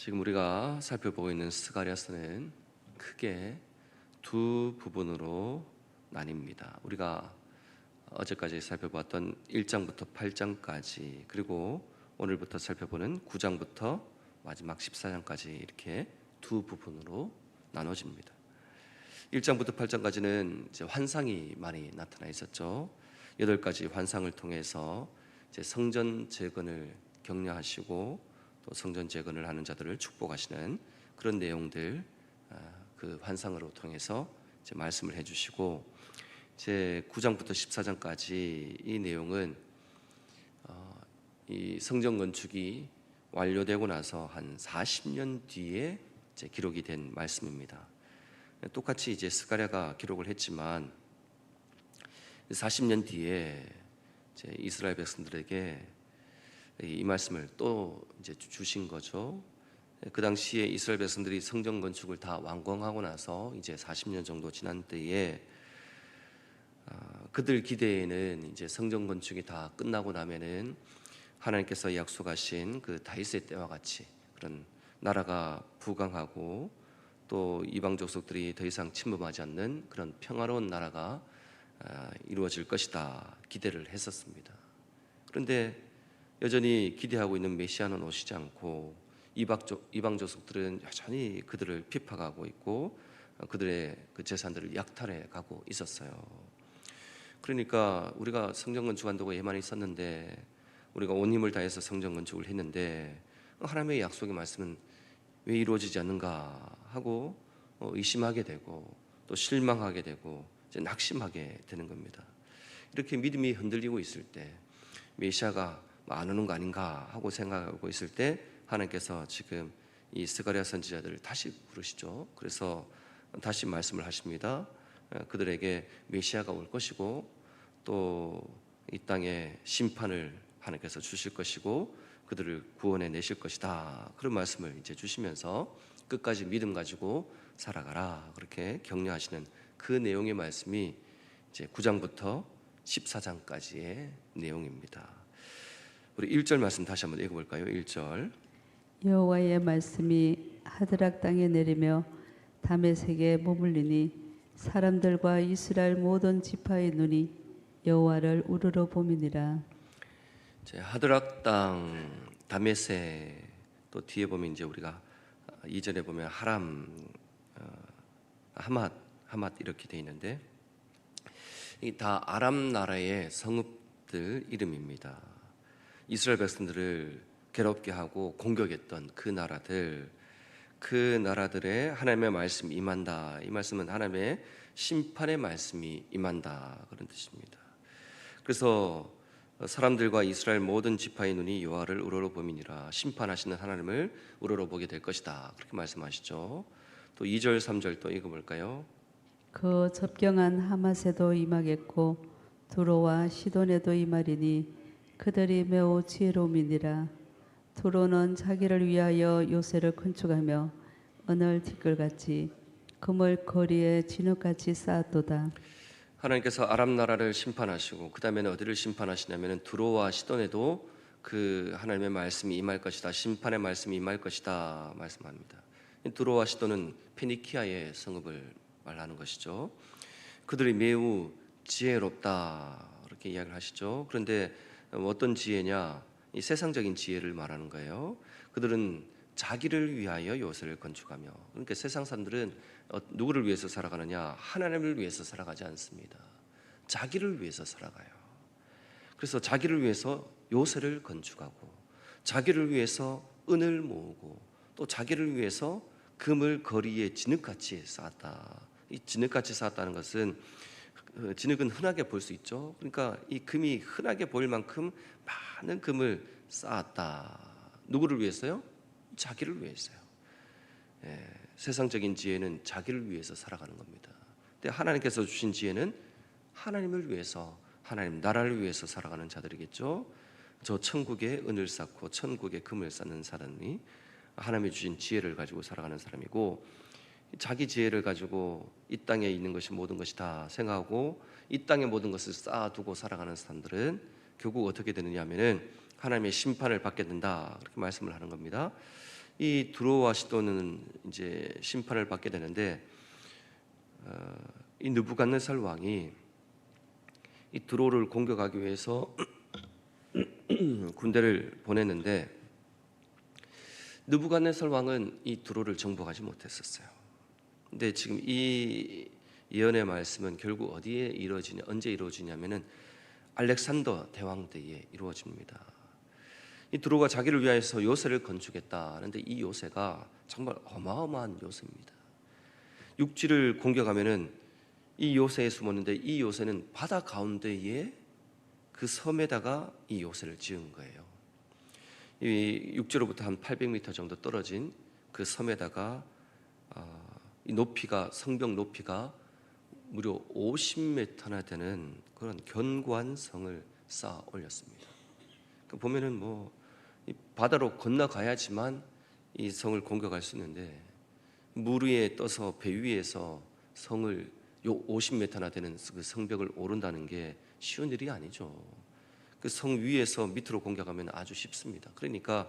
지금 우리가 살펴보고 있는 스가랴서는 크게 두 부분으로 나뉩니다. 우리가 어제까지 살펴봤던 1장부터 8장까지 그리고 오늘부터 살펴보는 9장부터 마지막 14장까지 이렇게 두 부분으로 나눠집니다. 1장부터 8장까지는 이제 환상이 많이 나타나 있었죠. 여덟 가지 환상을 통해서 이제 성전 재건을 격려하시고 또 성전 재건을 하는 자들을 축복하시는 그런 내용들 아, 그 환상으로 통해서 이제 말씀을 해주시고 이제 9장부터 14장까지 이 내용은 어, 이 성전 건축이 완료되고 나서 한 40년 뒤에 이제 기록이 된 말씀입니다. 똑같이 이제 스가랴가 기록을 했지만 40년 뒤에 이스라엘 백성들에게 이 말씀을 또 이제 주신 거죠. 그 당시에 이스라엘 백성들이 성전 건축을 다 완공하고 나서 이제 40년 정도 지난 때에 아, 그들 기대에는 이제 성전 건축이 다 끝나고 나면은 하나님께서 약속하신 그 다윗의 때와 같이 그런 나라가 부강하고 또 이방 족속들이 더 이상 침범하지 않는 그런 평화로운 나라가 아, 이루어질 것이다 기대를 했었습니다. 그런데 여전히 기대하고 있는 메시아는 오시지 않고 이방 족속들은 여전히 그들을 핍박하고 있고 어, 그들의 그 재산들을 약탈해 가고 있었어요. 그러니까 우리가 성전 건축한다고 예만이 있었는데 우리가 온 힘을 다해서 성전 건축을 했는데 하나님의 약속의 말씀은 왜 이루어지지 않는가 하고 어, 의심하게 되고 또 실망하게 되고 낙심하게 되는 겁니다. 이렇게 믿음이 흔들리고 있을 때 메시아가 안 오는 거 아닌가 하고 생각하고 있을 때 하나님께서 지금 이 스가랴 선지자들을 다시 부르시죠. 그래서 다시 말씀을 하십니다. 어, 그들에게 메시아가 올 것이고 또 이 땅에 심판을 하나님께서 주실 것이고 그들을 구원해 내실 것이다. 그런 말씀을 이제 주시면서 끝까지 믿음 가지고 살아가라. 그렇게 격려하시는 그 내용의 말씀이 이제 9장부터 14장까지의 내용입니다. 우리 1절 말씀 다시 한번 읽어 볼까요? 1절. 여호와의 말씀이 하드락 땅에 내리며 다메섹에 머물리니 사람들과 이스라엘 모든 지파의 눈이 여호와를 우러러 보미니라 제 하드락 땅 다메세 또 뒤에 보면 이제 우리가 이전에 보면 하람 어, 하맛 하맛 이렇게 돼 있는데 이 다 아람 나라의 성읍들 이름입니다. 이스라엘 백성들을 괴롭게 하고 공격했던 그 나라들 그 나라들의 하나님의 말씀이 임한다. 이 말씀은 하나님의 심판의 말씀이 임한다 그런 뜻입니다. 그래서 사람들과 이스라엘 모든 지파의 눈이 여호와를 우러러 보미니라 심판하시는 하나님을 우러러 보게 될 것이다. 그렇게 말씀하시죠. 또 2절 3절 또 읽어 볼까요? 그 접경한 하맛에도 임하겠고 두로와 시돈에도 임하리니 그들이 매우 지혜로움이니라 두로는 자기를 위하여 요새를 건축하며 언을 티끌같이 금을 거리에 진흙같이 쌓았도다 하나님께서 아람 나라를 심판하시고 그 다음에는 어디를 심판하시냐면은 두로와 시돈에도 그 하나님의 말씀이 임할 것이다. 심판의 말씀이 임할 것이다 말씀합니다. 이 두로와 시돈은 페니키아의 성읍을 말하는 것이죠. 그들이 매우 지혜롭다 이렇게 이야기를 하시죠. 그런데 어떤 지혜냐? 이 세상적인 지혜를 말하는 거예요. 그들은 자기를 위하여 요새를 건축하며 그러니까 세상 사람들은 어, 누구를 위해서 살아가느냐 하나님을 위해서 살아가지 않습니다. 자기를 위해서 살아가요. 그래서 자기를 위해서 요새를 건축하고 자기를 위해서 은을 모으고 또 자기를 위해서 금을 거리에 진흙같이 쌓았다. 이 진흙같이 쌓았다는 것은 어, 진흙은 흔하게 볼 수 있죠. 그러니까 이 금이 흔하게 보일 만큼 많은 금을 쌓았다. 누구를 위해서요? 자기를 위해서요. 예, 세상적인 지혜는 자기를 위해서 살아가는 겁니다. 근데 하나님께서 주신 지혜는 하나님을 위해서 하나님 나라를 위해서 살아가는 자들이겠죠. 저 천국에 은을 쌓고 천국에 금을 쌓는 사람이 하나님이 주신 지혜를 가지고 살아가는 사람이고 자기 지혜를 가지고 이 땅에 있는 것이 모든 것이 다 생각하고 이 땅의 모든 것을 쌓아두고 살아가는 사람들은 결국 어떻게 되느냐면은 하나님의 심판을 받게 된다 그렇게 말씀을 하는 겁니다. 이 두로와 시도는 이제 심판을 받게 되는데 어, 이 느부갓네살 왕이 이 두로를 공격하기 위해서 군대를 보냈는데 느부갓네살 왕은 이 두로를 정복하지 못했었어요. 근데 지금 이 예언의 말씀은 결국 어디에 이루어지냐, 언제 이루어지냐면은 알렉산더 대왕 때에 이루어집니다. 이 두로가 자기를 위하여서 요새를 건축했다 하는데 이 요새가 정말 어마어마한 요새입니다. 육지를 공격하면은 이 요새에 숨었는데 이 요새는 바다 가운데에 그 섬에다가 이 요새를 지은 거예요. 이 육지로부터 한 800m 정도 떨어진 그 섬에다가 아, 이 높이가 성벽 높이가 무려 50m나 되는 그런 견고한 성을 쌓아 올렸습니다. 그 보면은 뭐이 바다로 건너가야지만 이 성을 공격할 수 있는데 물 위에 떠서 배 위에서 성을 요 50m나 되는 그 성벽을 오른다는 게 쉬운 일이 아니죠. 그 성 위에서 밑으로 공격하면 아주 쉽습니다. 그러니까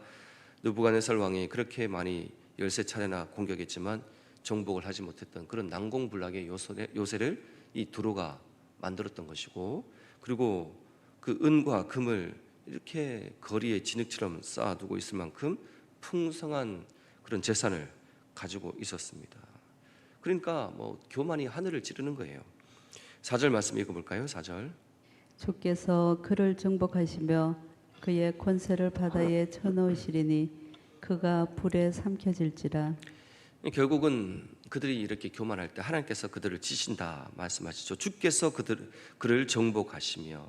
느부갓네살 왕이 그렇게 많이 열세 차례나 공격했지만 정복을 하지 못했던 그런 난공불락의 요소를, 요새 를 이 두로가 만들었던 것이고 그리고 그 은과 금을 이렇게 거리에 진흙처럼 쌓아두고 있을 만큼 풍성한 그런 재산을 가지고 있었습니다. 그러니까 뭐 교만이 하늘을 찌르는 거예요. 4절 말씀 읽어볼까요? 4절 주께서 그를 정복하시며 그의 권세를 바다에 쳐넣으시리니 그가 불에 삼켜질지라 결국은 그들이 이렇게 교만할 때 하나님께서 그들을 지신다 말씀하시죠. 주께서 그들 그를 정복하시며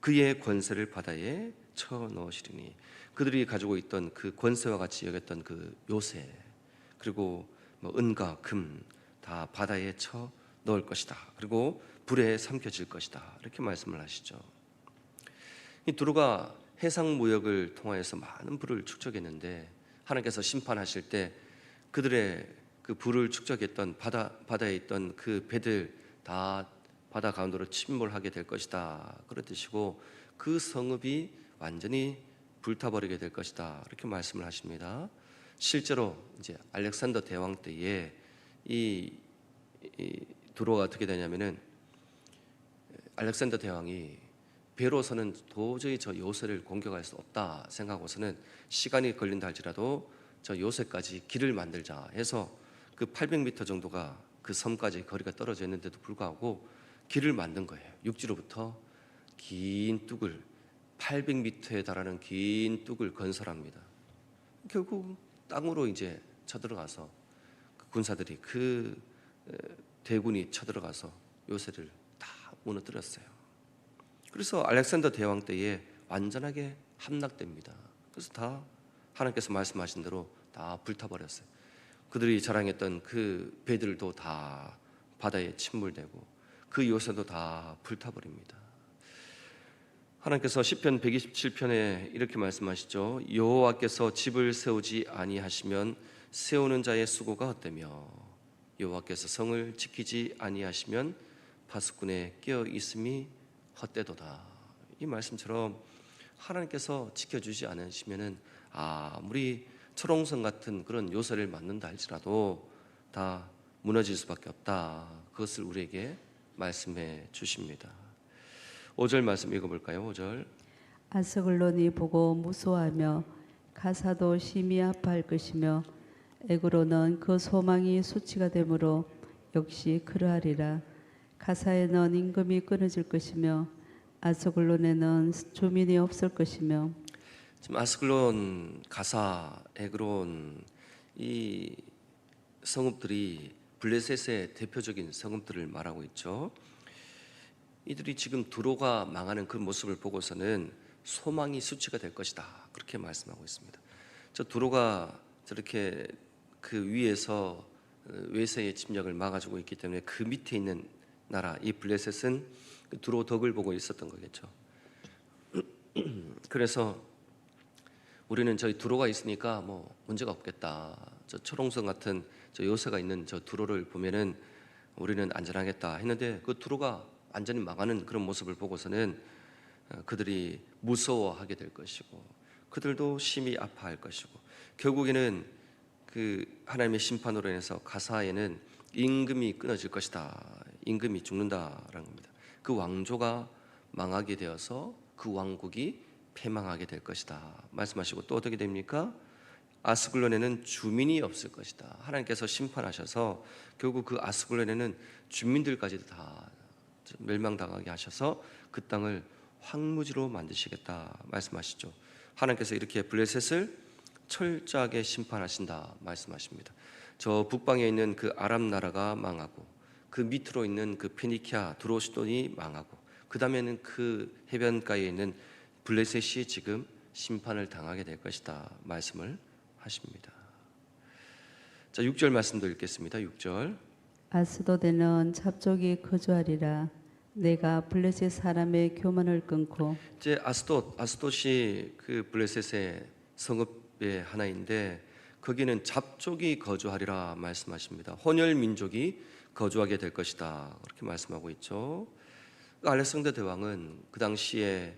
그의 권세를 바다에 쳐 넣으시리니 그들이 가지고 있던 그 권세와 같이 여겼던 그 요새 그리고 뭐 은과 금 다 바다에 쳐 넣을 것이다. 그리고 불에 삼켜질 것이다. 이렇게 말씀을 하시죠. 이 두루가 해상 무역을 통하여서 많은 불을 축적했는데 하나님께서 심판하실 때 그들의 그 불을 축적했던 바다 바다에 있던 그 배들 다 바다 가운데로 침몰하게 될 것이다. 그런 뜻이고 그 성읍이 완전히 불타버리게 될 것이다. 이렇게 말씀을 하십니다. 실제로 이제 알렉산더 대왕 때에 이, 이 두로가 어떻게 되냐면은 알렉산더 대왕이 배로서는 도저히 저 요새를 공격할 수 없다 생각하고서는 시간이 걸린다 할지라도 저 요새까지 길을 만들자 해서 그 800m 정도가 그 섬까지 거리가 떨어져 있는데도 불구하고 길을 만든 거예요. 육지로부터 긴 뚝을 800m에 달하는 긴 뚝을 건설합니다. 결국 땅으로 이제 쳐들어가서 그 군사들이 그 에, 대군이 쳐들어가서 요새를 다 무너뜨렸어요. 그래서 알렉산더 대왕 때에 완전하게 함락됩니다. 그래서 다 하나님께서 말씀하신 대로 다 불타버렸어요. 그들이 자랑했던 그 배들도 다 바다에 침몰되고 그 요새도 다 불타버립니다. 하나님께서 시편 127편에 이렇게 말씀하시죠. 여호와께서 집을 세우지 아니하시면 세우는 자의 수고가 헛되며 여호와께서 성을 지키지 아니하시면 파수꾼의 깨어 있음이 헛되도다. 이 말씀처럼 하나님께서 지켜주지 않으시면은 아무리 철옹성 같은 그런 요새를 만든다 할지라도 다 무너질 수밖에 없다. 그것을 우리에게 말씀해 주십니다. 5절 말씀 읽어볼까요? 5절 아스글론이 보고 무서워하며 가사도 심히 아파할 것이며 에그로는 그 소망이 수치가 되므로 역시 그러하리라 가사에는 임금이 끊어질 것이며 아스글론에는 주민이 없을 것이며 지금 아스글론, 가사, 에그론 이 성읍들이 블레셋의 대표적인 성읍들을 말하고 있죠. 이들이 지금 두로가 망하는 그 모습을 보고서는 소망이 수치가 될 것이다. 그렇게 말씀하고 있습니다. 저 두로가 저렇게 그 위에서 외세의 침략을 막아주고 있기 때문에 그 밑에 있는 나라 이 블레셋은 그 두로 덕을 보고 있었던 거겠죠. 그래서 우리는 저희 두로가 있으니까 뭐 문제가 없겠다. 저 초롱성 같은 저 요새가 있는 저 두로를 보면은 우리는 안전하겠다 했는데 그 두로가 완전히 망하는 그런 모습을 보고서는 어, 그들이 무서워하게 될 것이고 그들도 심히 아파할 것이고 결국에는 그 하나님의 심판으로 인해서 가사에는 임금이 끊어질 것이다. 임금이 죽는다라는 겁니다. 그 왕조가 망하게 되어서 그 왕국이 패망하게 될 것이다. 말씀하시고 또 어떻게 됩니까? 아스글론에는 주민이 없을 것이다. 하나님께서 심판하셔서 결국 그 아스글론에는 주민들까지도 다 멸망당하게 하셔서 그 땅을 황무지로 만드시겠다 말씀하시죠. 하나님께서 이렇게 블레셋을 철저하게 심판하신다 말씀하십니다. 저 북방에 있는 그 아람 나라가 망하고 그 밑으로 있는 그 페니키아 드로시돈이 망하고 그 다음에는 그 해변가에 있는 블레셋이 지금 심판을 당하게 될 것이다 말씀을 하십니다. 자, 6절 말씀도 읽겠습니다. 6절. 아스도데는 잡족이 거주하리라 내가 블레셋 사람의 교만을 끊고 이제 아스돗 아스돗이 그 블레셋의 성읍의 하나인데 거기는 잡족이 거주하리라 말씀하십니다. 혼혈 민족이 거주하게 될 것이다 그렇게 말씀하고 있죠. 그 알렉산더 대왕은 그 당시에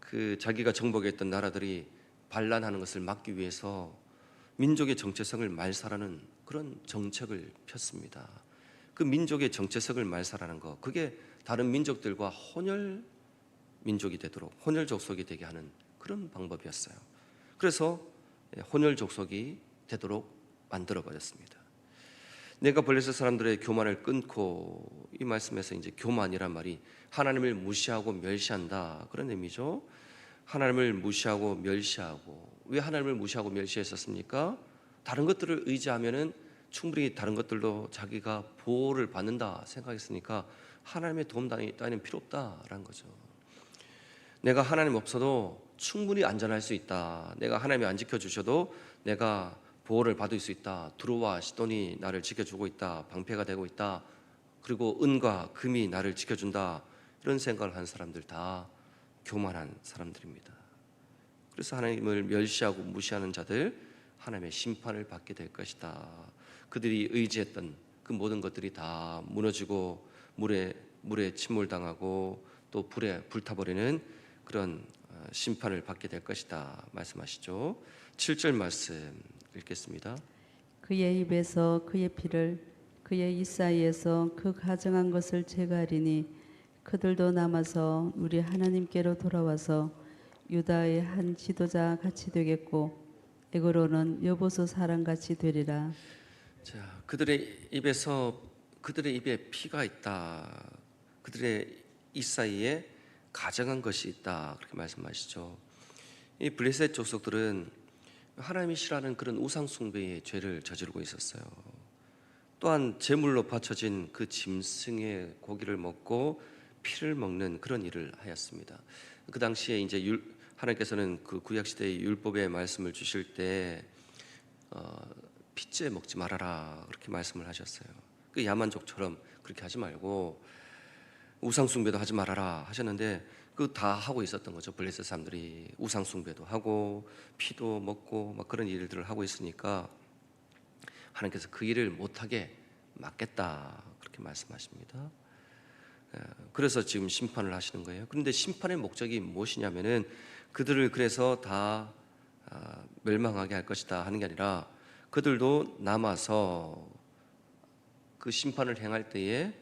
그 자기가 정복했던 나라들이 반란하는 것을 막기 위해서 민족의 정체성을 말살하는 그런 정책을 폈습니다. 그 민족의 정체성을 말살하는 거 그게 다른 민족들과 혼혈 민족이 되도록 혼혈 족속이 되게 하는 그런 방법이었어요. 그래서 혼혈 족속이 되도록 만들어 버렸습니다. 내가 블레셋 사람들의 교만을 끊고 이 말씀에서 이제 교만이란 말이 하나님을 무시하고 멸시한다 그런 의미죠. 하나님을 무시하고 멸시하고 왜 하나님을 무시하고 멸시했었습니까? 다른 것들을 의지하면은 충분히 다른 것들도 자기가 보호를 받는다 생각했으니까 하나님의 도움 따위는 필요 없다라는 거죠. 내가 하나님 없어도 충분히 안전할 수 있다. 내가 하나님이 안 지켜 주셔도 내가 보호를 받을 수 있다. 두루와 시돈이 나를 지켜주고 있다. 방패가 되고 있다. 그리고 은과 금이 나를 지켜준다. 이런 생각을 한 사람들 다 교만한 사람들입니다. 그래서 하나님을 멸시하고 무시하는 자들 하나님의 심판을 받게 될 것이다. 그들이 의지했던 그 모든 것들이 다 무너지고 물에 물에 침몰당하고 또 불에 불타버리는 그런 어, 심판을 받게 될 것이다 말씀하시죠. 7절 말씀 읽겠습니다. 그의 입에서 그의 피를 그의 이 사이에서 그 가정한 것을 제거하리니 그들도 남아서 우리 하나님께로 돌아와서 유다의 한 지도자 같이 되겠고 에고로는 여보수 사람 같이 되리라 자, 그들의 입에서 그들의 입에 피가 있다. 그들의 이 사이에 가정한 것이 있다. 그렇게 말씀하시죠. 이 블레셋 족속들은 하나님이 싫어하는 그런 우상 숭배의 죄를 저지르고 있었어요. 또한 제물로 바쳐진 그 짐승의 고기를 먹고 피를 먹는 그런 일을 하였습니다. 그 당시에 이제 율, 하나님께서는 그 구약 시대의 율법의 말씀을 주실 때 어, 핏째 먹지 말아라 그렇게 말씀을 하셨어요. 그 야만족처럼 그렇게 하지 말고 우상 숭배도 하지 말아라 하셨는데 그 다 하고 있었던 거죠. 블레셋 사람들이 우상 숭배도 하고 피도 먹고 막 그런 일들을 하고 있으니까 하나님께서 그 일을 못하게 막겠다 그렇게 말씀하십니다. 예, 그래서 지금 심판을 하시는 거예요. 그런데 심판의 목적이 무엇이냐면은 그들을 그래서 다 아, 멸망하게 할 것이다 하는 게 아니라 그들도 남아서 그 심판을 행할 때에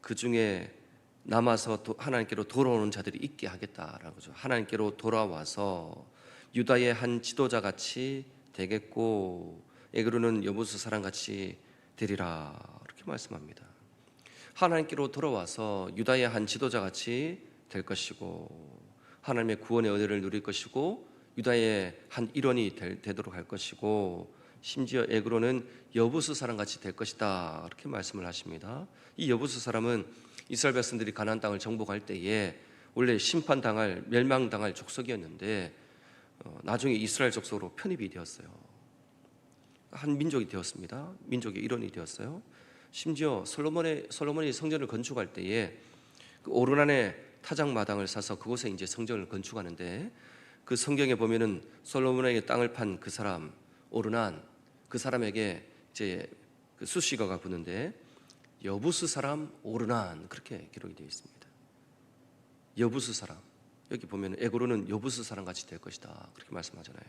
그 중에 남아서 도- 하나님께로 돌아오는 자들이 있게 하겠다라는 거죠. 하나님께로 돌아와서 유다의 한 지도자 같이 되겠고 에그로는 여보수 사람 같이 되리라 이렇게 말씀합니다. 하나님께로 돌아와서 유다의 한 지도자 같이 될 것이고 하나님의 구원의 은혜를 누릴 것이고 유다의 한 일원이 될- 되도록 할 것이고 심지어 에그로는 여부수 사람 같이 될 것이다 이렇게 말씀을 하십니다. 이 여부수 사람은 이스라엘 백성들이 가나안 땅을 정복할 때에 원래 심판 당할 멸망 당할 족속이었는데 어, 나중에 이스라엘 족속으로 편입이 되었어요. 한 민족이 되었습니다. 민족의 일원이 되었어요. 심지어 솔로몬의 솔로몬이 성전을 건축할 때에 그 오르난의 타작 마당을 사서 그곳에 이제 성전을 건축하는데 그 성경에 보면은 솔로몬에게 땅을 판 그 사람 오르난 그 사람에게 이제 그 수식어가 붙는데 여부스 사람 오르난 그렇게 기록이 되어 있습니다. 여부스 사람 여기 보면 에고로는 여부스 사람 같이 될 것이다 그렇게 말씀하잖아요.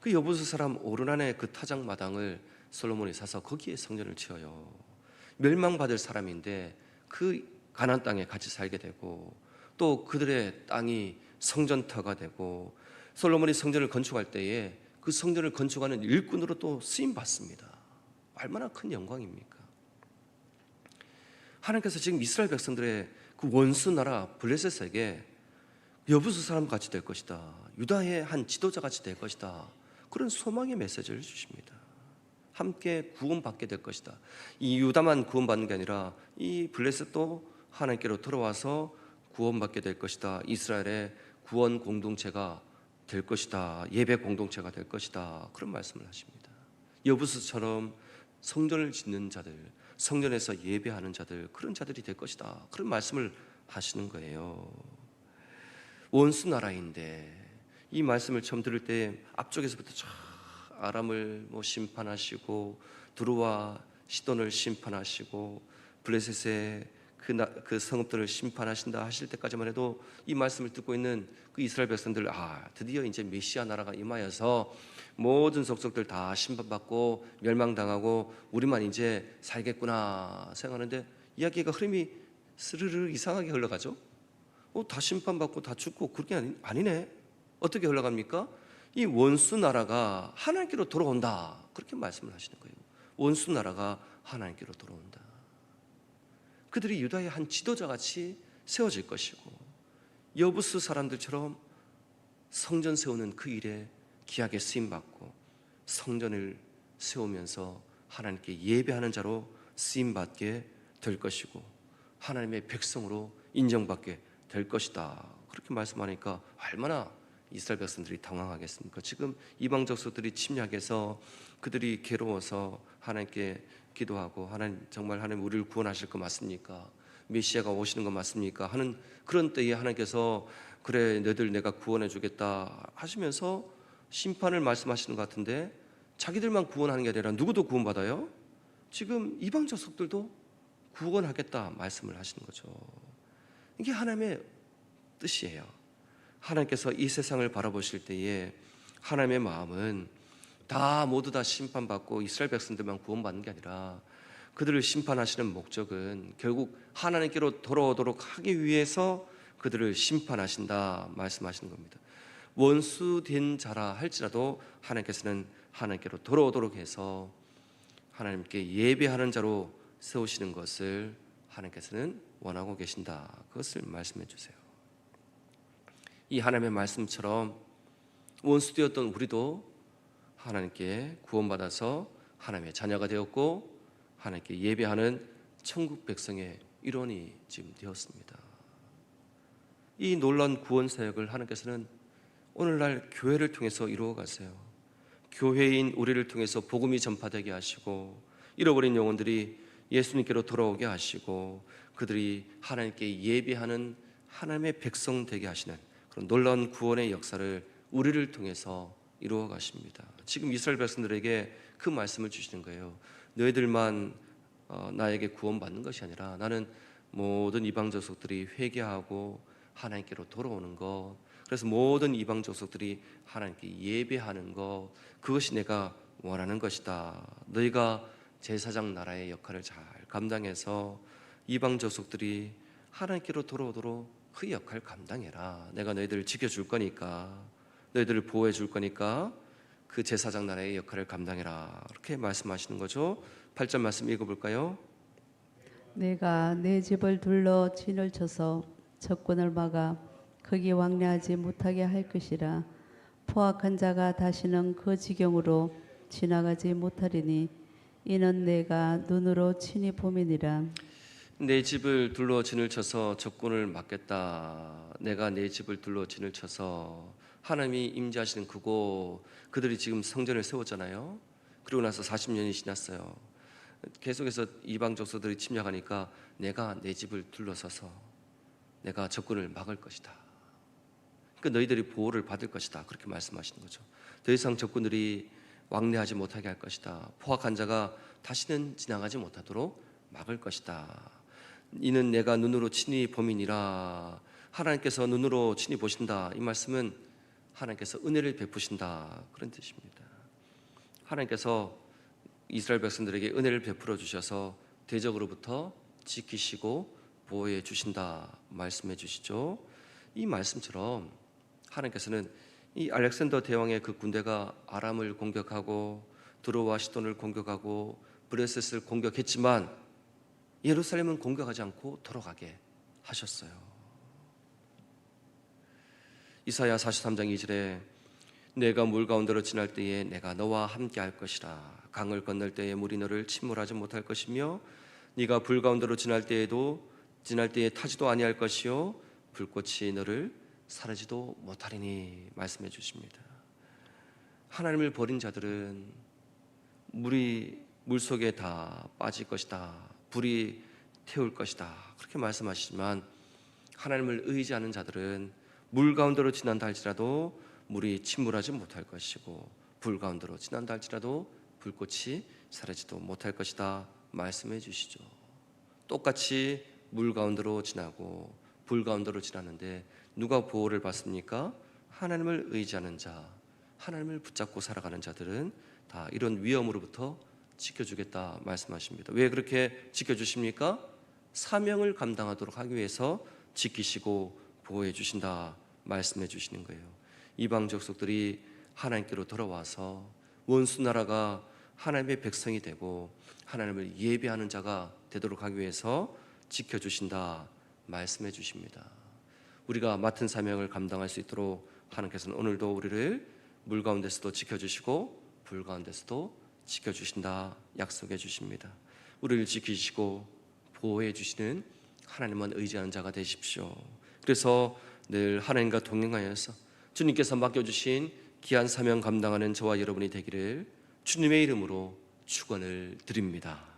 그 여부스 사람 오르난의 그 타작 마당을 솔로몬이 사서 거기에 성전을 지어요. 멸망받을 사람인데 그 가난 땅에 같이 살게 되고 또 그들의 땅이 성전터가 되고 솔로몬이 성전을 건축할 때에 그 성전을 건축하는 일꾼으로 또 쓰임 받습니다. 얼마나 큰 영광입니까? 하나님께서 지금 이스라엘 백성들의 그 원수 나라 블레셋에게 여부수 사람 같이 될 것이다. 유다의 한 지도자 같이 될 것이다. 그런 소망의 메시지를 주십니다. 함께 구원받게 될 것이다. 이 유다만 구원받는 게 아니라 이 블레셋도 하나님께로 돌아와서 구원받게 될 것이다. 이스라엘의 구원 공동체가 될 것이다. 예배 공동체가 될 것이다. 그런 말씀을 하십니다. 여부수처럼 성전을 짓는 자들, 성전에서 예배하는 자들, 그런 자들이 될 것이다. 그런 말씀을 하시는 거예요. 원수 나라인데 이 말씀을 처음 들을 때 앞쪽에서부터 쫙 아람을 뭐 심판하시고 두루와 시돈을 심판하시고 블레셋의 그, 나, 그 성읍들을 심판하신다 하실 때까지만 해도 이 말씀을 듣고 있는 그 이스라엘 백성들 아 드디어 이제 메시아 나라가 임하여서 모든 속속들 다 심판받고 멸망당하고 우리만 이제 살겠구나 생각하는데 이야기가 흐름이 스르르 이상하게 흘러가죠. 어, 다 심판받고 다 죽고 그게 아니, 아니네. 어떻게 흘러갑니까? 이 원수 나라가 하나님께로 돌아온다. 그렇게 말씀을 하시는 거예요. 원수 나라가 하나님께로 돌아온다. 그들이 유다의 한 지도자 같이 세워질 것이고 여부스 사람들처럼 성전 세우는 그 일에 귀하게 쓰임 받고 성전을 세우면서 하나님께 예배하는 자로 쓰임 받게 될 것이고 하나님의 백성으로 인정받게 될 것이다. 그렇게 말씀하니까 얼마나 이스라엘 백성들이 당황하겠습니까? 지금 이방 족속들이 침략해서 그들이 괴로워서 하나님께 기도하고 하나님 정말 하나님 우리를 구원하실 거 맞습니까? 메시아가 오시는 거 맞습니까? 하는 그런 때에 하나님께서 그래 너희들 내가 구원해 주겠다 하시면서 심판을 말씀하시는 것 같은데 자기들만 구원하는 게 아니라 누구도 구원받아요? 지금 이방 족속들도 구원하겠다 말씀을 하시는 거죠. 이게 하나님의 뜻이에요. 하나님께서 이 세상을 바라보실 때에 하나님의 마음은 다 모두 다 심판받고 이스라엘 백성들만 구원받는 게 아니라 그들을 심판하시는 목적은 결국 하나님께로 돌아오도록 하기 위해서 그들을 심판하신다 말씀하시는 겁니다. 원수된 자라 할지라도 하나님께서는 하나님께로 돌아오도록 해서 하나님께 예배하는 자로 세우시는 것을 하나님께서는 원하고 계신다. 그것을 말씀해 주세요. 이 하나님의 말씀처럼 원수되었던 우리도 하나님께 구원받아서 하나님의 자녀가 되었고 하나님께 예배하는 천국 백성의 일원이 지금 되었습니다. 이 놀라운 구원 사역을 하나님께서는 오늘날 교회를 통해서 이루어 가세요. 교회인 우리를 통해서 복음이 전파되게 하시고 잃어버린 영혼들이 예수님께로 돌아오게 하시고 그들이 하나님께 예배하는 하나님의 백성 되게 하시는 그런 놀라운 구원의 역사를 우리를 통해서 이루어 가십니다. 지금 이스라엘 백성들에게 그 말씀을 주시는 거예요. 너희들만 어, 나에게 구원받는 것이 아니라 나는 모든 이방 족속들이 회개하고 하나님께로 돌아오는 것. 그래서 모든 이방 족속들이 하나님께 예배하는 것. 그것이 내가 원하는 것이다. 너희가 제사장 나라의 역할을 잘 감당해서 이방 족속들이 하나님께로 돌아오도록 그 역할 감당해라. 내가 너희들을 지켜줄 거니까, 너희들을 보호해 줄 거니까 그 제사장 나라의 역할을 감당해라. 이렇게 말씀하시는 거죠. 8절 말씀 읽어볼까요? 내가 내 집을 둘러 진을 쳐서 적군을 막아 거기 왕래하지 못하게 할 것이라 포악한 자가 다시는 그 지경으로 지나가지 못하리니 이는 내가 눈으로 친히 보미니라 내 집을 둘러 진을 쳐서 적군을 막겠다. 내가 내 집을 둘러 진을 쳐서 하나님이 임재하시는 그곳 그들이 지금 성전을 세웠잖아요. 그리고 나서 40년이 지났어요. 계속해서 이방 족속들이 침략하니까 내가 내 집을 둘러서서 내가 적군을 막을 것이다. 그러니까 너희들이 보호를 받을 것이다. 그렇게 말씀하시는 거죠. 더 이상 적군들이 왕래하지 못하게 할 것이다. 포악한 자가 다시는 지나가지 못하도록 막을 것이다. 이는 내가 눈으로 친히 범인이라 하나님께서 눈으로 친히 보신다. 이 말씀은 하나님께서 은혜를 베푸신다 그런 뜻입니다. 하나님께서 이스라엘 백성들에게 은혜를 베풀어 주셔서 대적으로부터 지키시고 보호해 주신다 말씀해 주시죠. 이 말씀처럼 하나님께서는 이 알렉산더 대왕의 그 군대가 아람을 공격하고 드로와 시돈을 공격하고 브레셋을 공격했지만 예루살렘은 공격하지 않고 돌아가게 하셨어요. 이사야 43장 2절에 내가 물 가운데로 지날 때에 내가 너와 함께 할 것이라 강을 건널 때에 물이 너를 침몰하지 못할 것이며 네가 불 가운데로 지날 때에도 지날 때에 타지도 아니할 것이요 불꽃이 너를 사르지도 못하리니 말씀해 주십니다. 하나님을 버린 자들은 물이 물 속에 다 빠질 것이다. 불이 태울 것이다. 그렇게 말씀하시지만 하나님을 의지하는 자들은 물 가운데로 지난다 할지라도 물이 침몰하지 못할 것이고 불 가운데로 지난다 할지라도 불꽃이 사라지도 못할 것이다 말씀해 주시죠. 똑같이 물 가운데로 지나고 불 가운데로 지나는데 누가 보호를 받습니까? 하나님을 의지하는 자, 하나님을 붙잡고 살아가는 자들은 다 이런 위험으로부터 지켜주겠다 말씀하십니다. 왜 그렇게 지켜주십니까? 사명을 감당하도록 하기 위해서 지키시고 보호해 주신다 말씀해 주시는 거예요. 이방 족속들이 하나님께로 돌아와서 원수 나라가 하나님의 백성이 되고 하나님을 예배하는 자가 되도록 하기 위해서 지켜 주신다 말씀해 주십니다. 우리가 맡은 사명을 감당할 수 있도록 하나님께서는 오늘도 우리를 물 가운데서도 지켜 주시고 불 가운데서도 지켜 주신다 약속해 주십니다. 우리를 지키시고 보호해 주시는 하나님만 의지하는 자가 되십시오. 그래서 늘 하나님과 동행하여서 주님께서 맡겨주신 귀한 사명 감당하는 저와 여러분이 되기를 주님의 이름으로 축원을 드립니다.